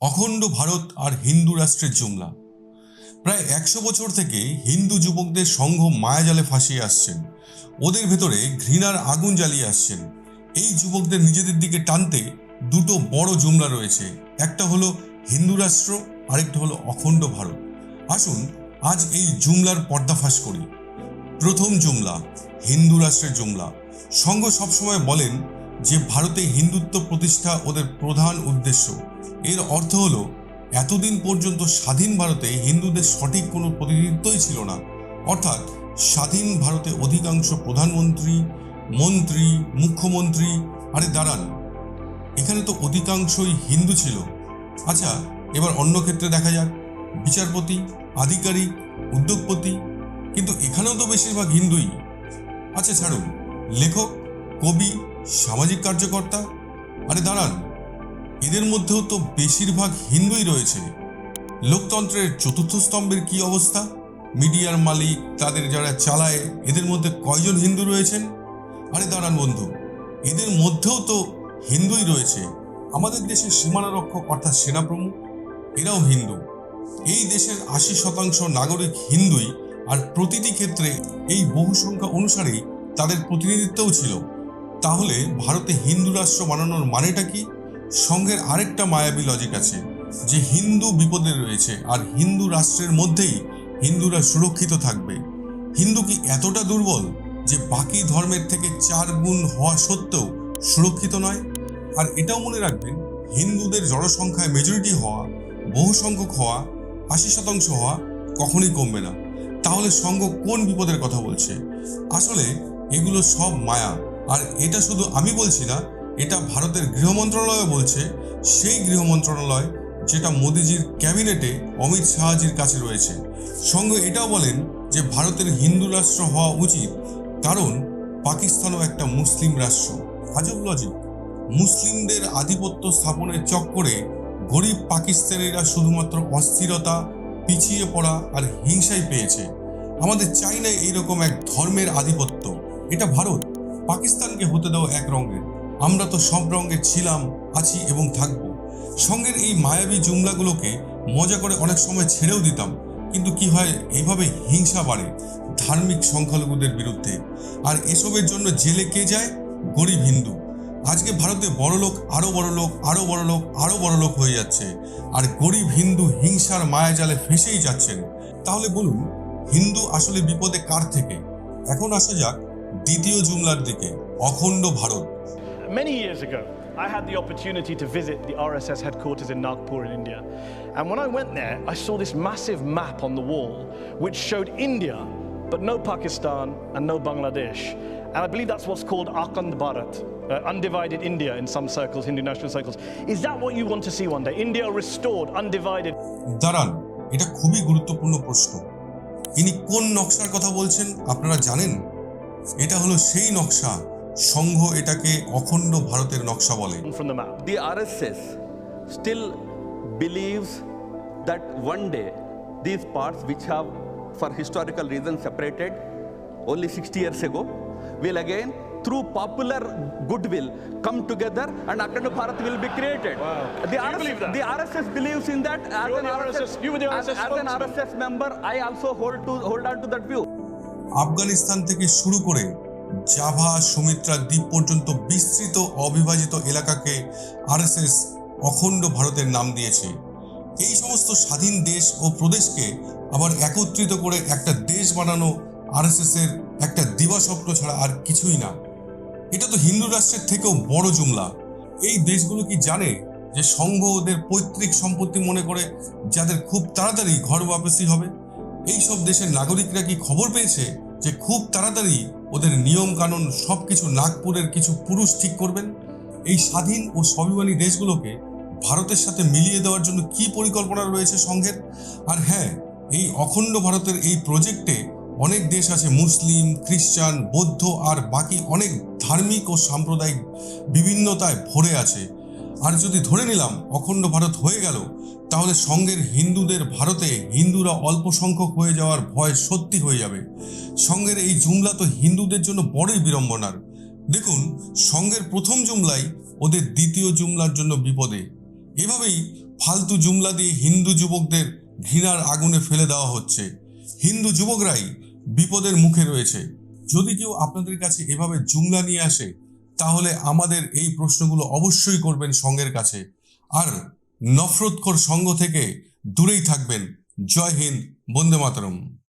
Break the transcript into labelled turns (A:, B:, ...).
A: অখণ্ড ভারত আর হিন্দু রাষ্ট্রের জুমলা। প্রায় একশো বছর থেকে হিন্দু যুবকদের সংঘ মায়াজালে ফাঁসিয়ে আসছেন। ওদের ভেতরে ঘৃণার আগুন জ্বালিয়ে আসছেন। এই যুবকদের নিজেদের দিকে টানতে দুটো বড় জুমলা রয়েছে। একটা হলো হিন্দু রাষ্ট্র, আরেকটা হলো অখণ্ড ভারত। আসুন আজ এই জুমলার পর্দাফাশ করি। প্রথম জুমলা, হিন্দু রাষ্ট্রের জুমলা। সংঘ সবসময় বলেন যে ভারতে হিন্দুত্ব প্রতিষ্ঠা ওদের প্রধান উদ্দেশ্য। এর অর্থ হলো, এতদিন পর্যন্ত স্বাধীন ভারতে হিন্দুদের সঠিক কোনো প্রতিনিধিত্বই ছিল না। অর্থাৎ, স্বাধীন ভারতে অধিকাংশ প্রধানমন্ত্রী, মন্ত্রী, মুখ্যমন্ত্রী, আরে দাঁড়ান, এখানে তো অধিকাংশই হিন্দু ছিল। আচ্ছা এবার অন্য ক্ষেত্রে দেখা যাক, বিচারপতি, আধিকারিক, উদ্যোগপতি, কিন্তু এখানেও তো বেশিরভাগ হিন্দুই। আচ্ছা ছাড়ুন, লেখক, কবি, সামাজিক কার্যকর্তা, আরে দাঁড়ান এদের মধ্যেও তো বেশিরভাগ হিন্দুই রয়েছে। লোকতন্ত্রের চতুর্থ স্তম্ভের কি অবস্থা? মিডিয়ার মালিক, তাদের যারা চালায়, এদের মধ্যে কয়জন হিন্দু রয়েছেন? আরে দাঁড়ান বন্ধু, এদের মধ্যেও তো হিন্দুই রয়েছে। আমাদের দেশের সীমানা রক্ষক অর্থাৎ সেনাপ্রমুখ, এরাও হিন্দু। এই দেশের আশি শতাংশ নাগরিক হিন্দুই আর প্রতিটি ক্ষেত্রে এই বহু সংখ্যা অনুসারেই তাদের প্রতিনিধিত্বও ছিল। তাহলে ভারতে হিন্দু রাষ্ট্র বানানোর মানেটা কি? সঙ্গের আরেকটা মায়াবী লজিক আছে, যে হিন্দু বিপদে রয়েছে আর হিন্দু রাষ্ট্রের মধ্যেই হিন্দুরা সুরক্ষিত থাকবে। হিন্দু কি এতটা দুর্বল যে বাকি ধর্মের থেকে চার গুণ হওয়া সত্ত্বেও সুরক্ষিত নয়? আর এটাও মনে রাখবেন, হিন্দুদের জনসংখ্যায় মেজরিটি হওয়া, বহু সংখ্যক হওয়া, আশি শতাংশ হওয়া কখনই কমবে না। তাহলে সংঘ কোন বিপদের কথা বলছে? আসলে এগুলো সব মায়া। আর এটা শুধু আমি বলছি না এটা ভারতের গৃহ মন্ত্রণালয় বলছে, সেই গৃহ মন্ত্রণালয় যেটা মোদিজির ক্যাবিনেটে অমিত শাহজির কাছে রয়েছে। সঙ্গে এটাও বলেন যে ভারতের হিন্দু রাষ্ট্র হওয়া উচিত, কারণ পাকিস্তানও একটা মুসলিম রাষ্ট্র। আজব লজিক মুসলিমদের আধিপত্য স্থাপনের চক্করে গরিব পাকিস্তানিরা শুধুমাত্র অস্থিরতা, পিছিয়ে পড়া আর হিংসাই পেয়েছে। আমাদের চাই না এইরকম এক ধর্মের আধিপত্য। এটা ভারত। পাকিস্তানকে হতে দেওয়া এক রঙের। আমরা তো সব রঙের ছিলাম, আছি এবং থাকব। সঙ্গের এই মায়াবী জুমলাগুলোকে মজা করে অনেক সময় ছেড়েও দিতাম। কিন্তু কি হয়, এইভাবে হিংসা বাড়ে ধার্মিক সংখ্যালঘুদের বিরুদ্ধে। আর এসবের জন্য জেলে কে যায়? গরিব হিন্দু। আজকে ভারতে বড় লোক আরও বড় লোক আরও বড় লোক আরও বড় লোক হয়ে যাচ্ছে। আর গরিব হিন্দু হিংসার মায়াজালে ফেসেই যাচ্ছেন। তাহলে বলুন, হিন্দু আসলে বিপদে কার থেকে? এখন আসা যাক দ্বিতীয় জুমলার দিকে, অখণ্ড Bharat.
B: Many years ago, I had the opportunity to visit the RSS headquarters in Nagpur in India. And when I went there, I saw this massive map on the wall which showed India, but no Pakistan and no Bangladesh. And I believe that's what's called Akhand Bharat, uh, undivided India in some circles, Hindu national circles. Is that what you want to see one day? India restored, undivided?
A: দাঁড়ান এটা খুবই গুরুত্বপূর্ণ প্রশ্ন ইনি কোন নকশার কথা বলছেন আপনারা জানেন এটা হলো সেই নকশা সংঘ এটাকে অখণ্ড ভারতের নকশা বলে.
B: The
C: RSS still believes that one day these parts, which have for historical reasons separated only 60 years ago, will again, through popular goodwill, come together and Akhand Bharat will be created.
B: Wow.
C: The,
B: Do you believe that?
C: the RSS believes in that. As an
B: RSS the
C: as, as an. RSS member, I also hold to hold on to that view.
A: Afghanistan থেকে শুরু করে Java Sumitra দ্বীপ পর্যন্ত বিস্তৃত অবিভাজিত এলাকাকে RSS অখণ্ড ভারতের নাম দিয়েছে। এই সমস্ত স্বাধীন দেশ ও প্রদেশকে আবার একত্রিত করে একটা দেশ বানানো আরএসএস এর একটা দিবাস্বপ্ন ছাড়া আর কিছুই না। এটা তো হিন্দু রাষ্ট্রের থেকেও বড় জুমলা। এই দেশগুলো কি জানে যে সংঘ ওদের পৈতৃক সম্পত্তি মনে করে যাদের খুব তাড়াতাড়ি ঘর বাপসি হবে? এই সব দেশের নাগরিকরা কি খবর পেয়েছে যে খুব তাড়াতাড়ি ওদের নিয়ম কানুন সব কিছু নাগপুরের কিছু পুরুষ ঠিক করবেন। এই স্বাধীন ও স্বাভিমানী দেশগুলোকে ভারতের সাথে মিলিয়ে দেওয়ার জন্য কি পরিকল্পনা রয়েছে সংঘের? আর হ্যাঁ এই অখণ্ড ভারতের এই প্রজেক্টে অনেক দেশ আছে, মুসলিম, খ্রিস্টান, বৌদ্ধ আর বাকি অনেক ধার্মিক ও সাম্প্রদায়িক বিভিন্নতায় ভরে আছে। আর যদি ধরে নিলাম অখণ্ড ভারত হয়ে গেল, তাহলে সঙ্গের হিন্দুদের ভারতে হিন্দুরা অল্প সংখ্যক হয়ে যাওয়ার ভয় সত্যি হয়ে যাবে। সঙ্গের এই জুমলা তো হিন্দুদের জন্য বড়ই বিড়ম্বনার। দেখুন, সঙ্গের প্রথম জুমলাই ওদের দ্বিতীয় জুমলার জন্য বিপদে। এভাবেই ফালতু জুমলা দিয়ে হিন্দু যুবকদের ঘৃণার আগুনে ফেলে দেওয়া হচ্ছে। হিন্দু যুবকরাই বিপদের মুখে রয়েছে। যদি কেউ আপনাদের কাছে এভাবে জুমলা নিয়ে আসে, তাহলে আমাদের এই প্রশ্নগুলো অবশ্যই করবেন সঙ্গের কাছে। আর নফরতকর সঙ্গ থেকে দূরেই থাকবেন। জয় হিন্দ, বন্দে মাতরম।